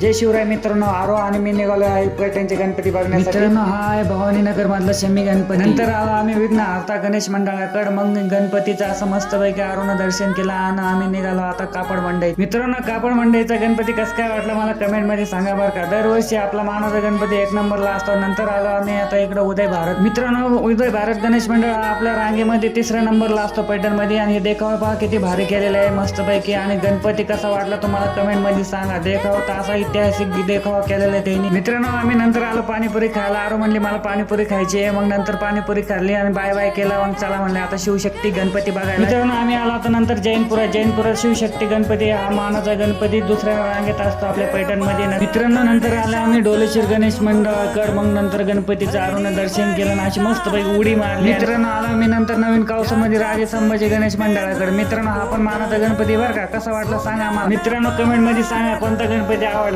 जय शिवराय मित्रांनो आरो आणि मी निघालो आहे पैठणचे गणपती बघण्यासाठी. मित्रांनो हा आहे भवानी नगर मधला शमी गणपती. नंतर आलो आम्ही विघ्न हरता गणेश मंडळाकडे. मग गणपतीचं असं मस्तपैकी आरोनं दर्शन केलं आणि आम्ही निघालो आता कापड मंडई मित्रांनो कापड मंडईचा गणपती कसं काय वाटला मला कमेंटमध्ये सांगा बरं का? दरवर्षी आपला मानाचा गणपती एक नंबरला असतो. नंतर आलो आम्ही आता इकडे उदय भारत. मित्रांनो उदय भारत गणेश मंडळ हा आपल्या रांगेमध्ये तिसऱ्या नंबरला असतो पैठणमध्ये आणि हे देखावा पहा किती भारी केलेला आहे मस्तपैकी. आणि गणपती कसा वाटला तुम्हाला कमेंटमध्ये सांगा. देखावा तर असा ऐतिहासिक देखावा केलेला आहे त्यांनी. मित्रांनो आम्ही नंतर आलो पाणीपुरी खायला. आरो म्हणली मला पाणीपुरी खायची आहे. मग नंतर पाणीपुरी खाल्ली आणि बाय बाय केला. मग चला म्हणले आता शिवशक्ती गणपती बघायला. मित्रांनो आम्ही आलो आता नंतर जैनपुरात. जैनपुरात शिवशक्ती गणपती हा मानाचा गणपती दुसऱ्या रांगेत असतो आपल्या पैठणमध्ये मित्रांनो नंतर आले आम्ही डोलेश्वर गणेश मंडळाकड. मग नंतर गणपतीचं अरुण दर्शन केलं आणि अशी मस्त पैकी उडी मारली. मित्रांनो आलो मी नंतर नवीन कावसामध्ये राजे संभाजी गणेश मंडळाकडे. मित्रांनो हा पण मानाचा गणपती बरं का? कसा वाटला सांगा आम्हाला. मित्रांनो कमेंटमध्ये सांगा कोणता गणपती आवडला.